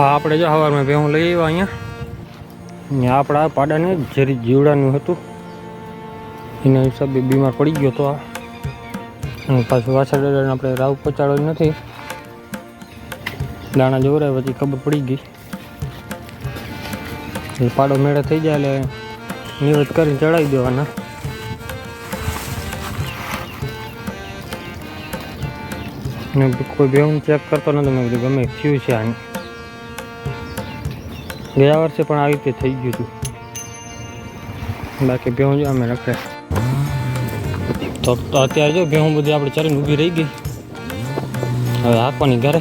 હા, આપણે જો સવારમાં ભેહું લઈ આવ્યા અહીંયા. ને આપણા પાડાને જેરી જીવડાનું હતું. એના હિસાબે બીમાર પડી ગયો તો આ. અને પાછું વાછળ આપણે રાવ પચાડો નથી. દાણા જોવરાય, પછી ખબર પડી ગઈ. એટલે પાડો મેળા થઈ જાય એટલે નિવેદ કરીને ચડાવી દેવાના. ને કોઈ બેહું ચેક કરતો નથી મેં બધું ગમે થયું છે આને. ગયા વર્ષે પણ આવી રીતે થઈ ગયું હતું. બાકી ભેહું જો અમે રખે તો અત્યારે જો ભેહું બધી આપણે ચાલીને ઊભી રહી ગઈ. હવે હાંકવાની ઘરે.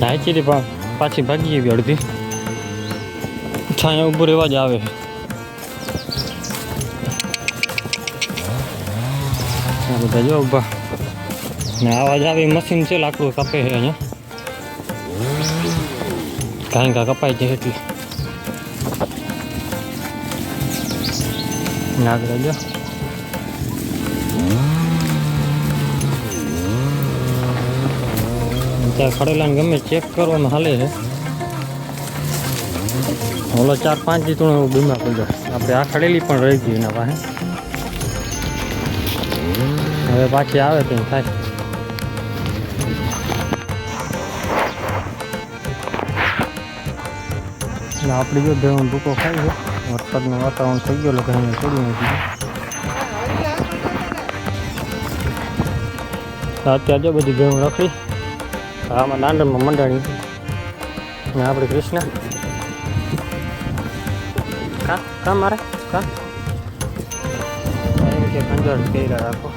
જાય છે પણ પાછી ભાગી ગઈ અડધી. છાયા ઊભું રહેવા જ આવે બધા જો ઊભા. ને અવાજ આવે, મશીન છે લાકડું કાપે છે અહીંયા. કાંઈ કાં કપાય છે એટલી નાગર જો ત્યાં ખડેલા ગમે ચેક કરવાનું હાલે છે ઓલો ચાર પાંચ જીતું એવું બીમાર પડ્યો આપણે આ ખડેલી પણ રહી ગઈ એના પાસે હવે પાછી આવે તો થાય ને આપણે જો દેવાનું ભૂકો ખાઈ છે. વરસાદનું વાતાવરણ થઈ ગયું લોકો એને છોડી નથી અત્યારે જો બધી ભેવણ રખડી આમાં દાંડરમાં મંડાણી ને આપણે કૃષ્ણ. કા કા મારે? કા? ખંજર કર્યા રાખો.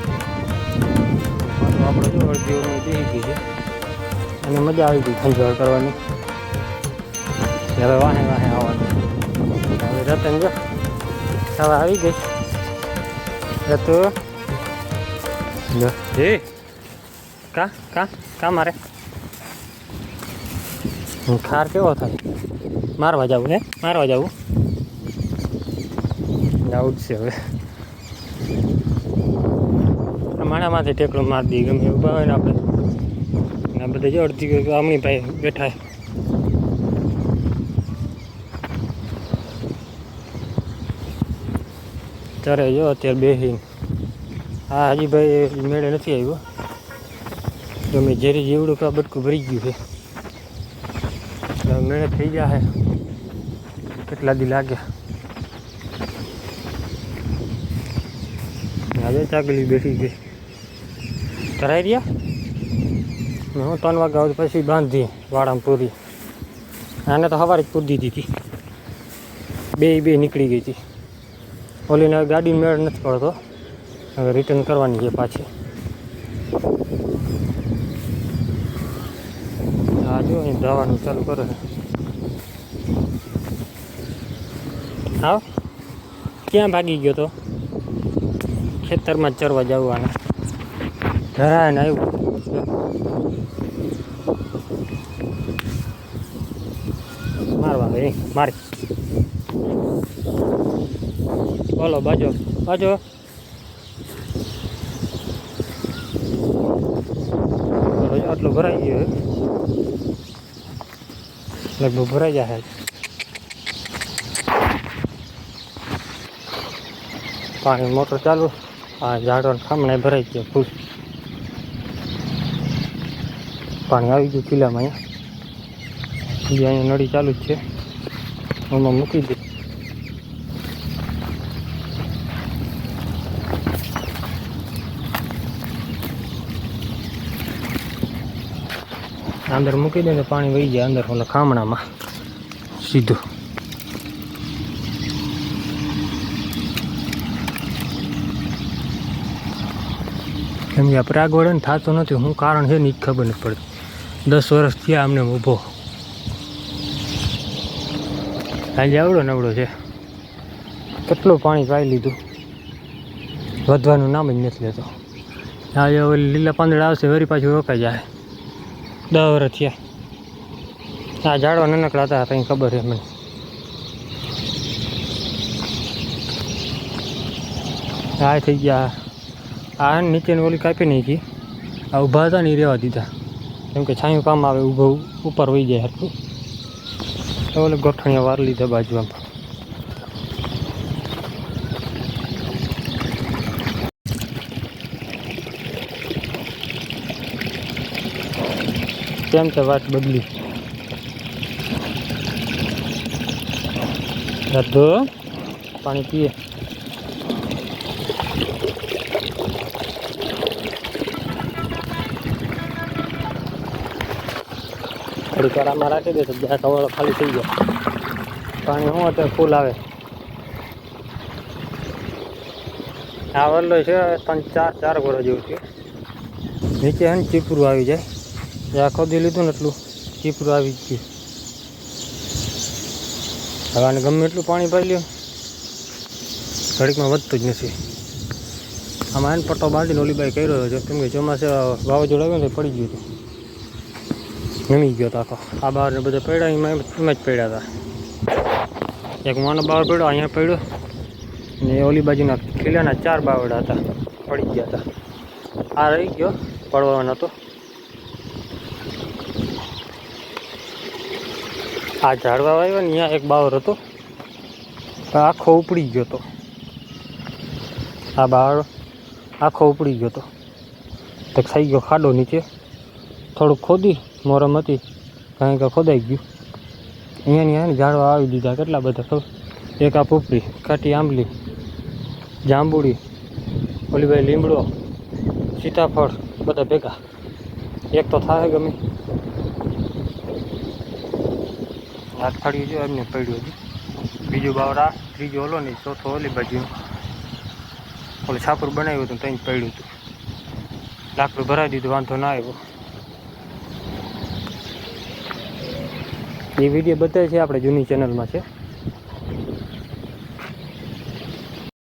આપણે જો અડધી છે. અને મજા આવી ગઈ ખંજવાળ કરવાની. હવે વાહે વાહે આવવાનું. હવે રતન જો હવે આવી ગઈ. રતુ. હે? કા કા કા મારે? ખાર કેવો થાય? મારવા જવું હે? મારવા જવું? આવું જ છે હવે. માણામાંથી ટેકડો મારી દઈએ ગમે એવું ભાવે ને આપણે. આ બધા જો અડધી આમણી ભાઈ બેઠા ચરે જો, અત્યારે બેસીને. હા, હજી ભાઈ મેળે નથી આવ્યો. તો મેં ઝેરી કે આ બટકું ભરી ગયું છે? મેળે થઈ ગયા છે. કેટલા દી લાગ્યા આજે ચાકલી બેઠી ગઈ કરાઈ રહ્યા? હું ત્રણ વાગ્યા સુધી પછી બાંધી વાડામાં પૂરી. આને તો સવારે જ પૂરી દીધી હતી. બે બે નીકળી ગઈ હતી. ઓલીને ગાડી મેળ નથી પડતો. હવે રિટર્ન કરવાની છે પાછી. હા જો અહીં દવાનું ચાલુ કરે છે. આવ ક્યાં ભાગી ગયો તો? ખેતરમાં ચરવા જવાના. ધરાય ને આવ્યું. મારવા મારી. બોલો બાજો. બાજો. આટલું ભરાઈ ગયું લગભગ ભરાઈ જશે પાણી મોટર ચાલુ. આ ઝાડો ખામણે ભરાઈ ગયો ફૂલ. પાણી આવી ગયું કિલ્લામાં અહીંયા. અહીંયા નળી ચાલુ જ છે. એમાં મૂકી દે. અંદર મૂકી દે ને પાણી વહી જાય અંદર ઓલા ખામણામાં. સીધું. કેમ કે પ્રાગ વળન થતું નથી શું કારણ છે ને ખબર નથી પડતી. દસ વર્ષ થયા અમને ઊભો. આજે આવડો નવડો છે. કેટલું પાણી પાઈ લીધું? વધવાનું નામ જ નથી લેતો. આજે લીલા પાંદડા આવશે, વરી પાછું રોકાઈ જાય. દસ વર્ષ. થયા આ ઝાડવા નાનકડા હતા, કંઈ ખબર છે મને. આ થઈ ગયા. આ નીચેની ઓલી કાપી નાખી. આ ઊભા હતા ને રહેવા દીધા. કેમ કે છાંયું કામ આવે, ઊભો, ઉપર વહી જાય હરખું. ઓલે ગોઠણીયા વાર લીધા બાજુમાં. કેમ છે વાત બદલી? રાધો, પાણી પીએ. થોડીક વાર રાખી દે તો જ્યાં કવાળો ખાલી થઈ જાય. પાણી શું અત્યારે ફૂલ આવે. આ વરલો છે ત્રણ ચાર ચાર ઘોડા જેવું છે. નીચે હે ચીપરું આવી જાય. જે આખો દી લીધું ને એટલું. ચીપરું આવી જ ગયું. હવે ગમે એટલું પાણી પાઈ લ્યો. ઘડીકમાં વધતું જ નથી. આમાં એને પટ્ટો બાંધીને ઓલી બાઈ કર્યો હતો કેમ કે ચોમાસે વાવાઝોડું આવ્યું ને પડી ગયું હતું. નમી ગયો હતો આખો. આ બહાર ને બધા પડ્યા, એમ એમ જ પડ્યા હતા. એક માનો બાવળ પડ્યો, અહીંયા પડ્યો. ને ઓલી બાજુના ખીલાના ચાર બાવડા હતા. પડી ગયા હતા. આ રહી ગયો, પડવાનો હતો. આ ઝાડવા આવ્યો ને અહીંયા એક બાવર હતો. આખો ઉપડી ગયો હતો આ બાવળ આખો ઉપડી ગયો હતો તો ખાઈ ગયો ખાડો નીચે. થોડુંક ખોદી, મોરમ હતી. કારણ કે ખોદાઈ ગયું. અહીંયાની આ ઝાડવા આવી દીધા. કેટલા બધા ખબર? એક આ પૂપરી કાટી આંબલી, જાંબુડી ઓલી ભાઈ લીમડો, સીતાફળ, બધા ભેગા. એક તો થાય ગમે. અઠવાડિયું જો એમને પડ્યું હતું બીજું બાવડા ત્રીજો ઓલો નહીં ચોથો ઓલી બાજુ. ઓલું છાપરું બનાવ્યું હતું ત્યાં પડ્યું હતું. લાકડું ભરાઈ દીધું, વાંધો ના આવ્યો. એ વીડિયો બતાવે છે, આપણે જૂની ચેનલમાં છે.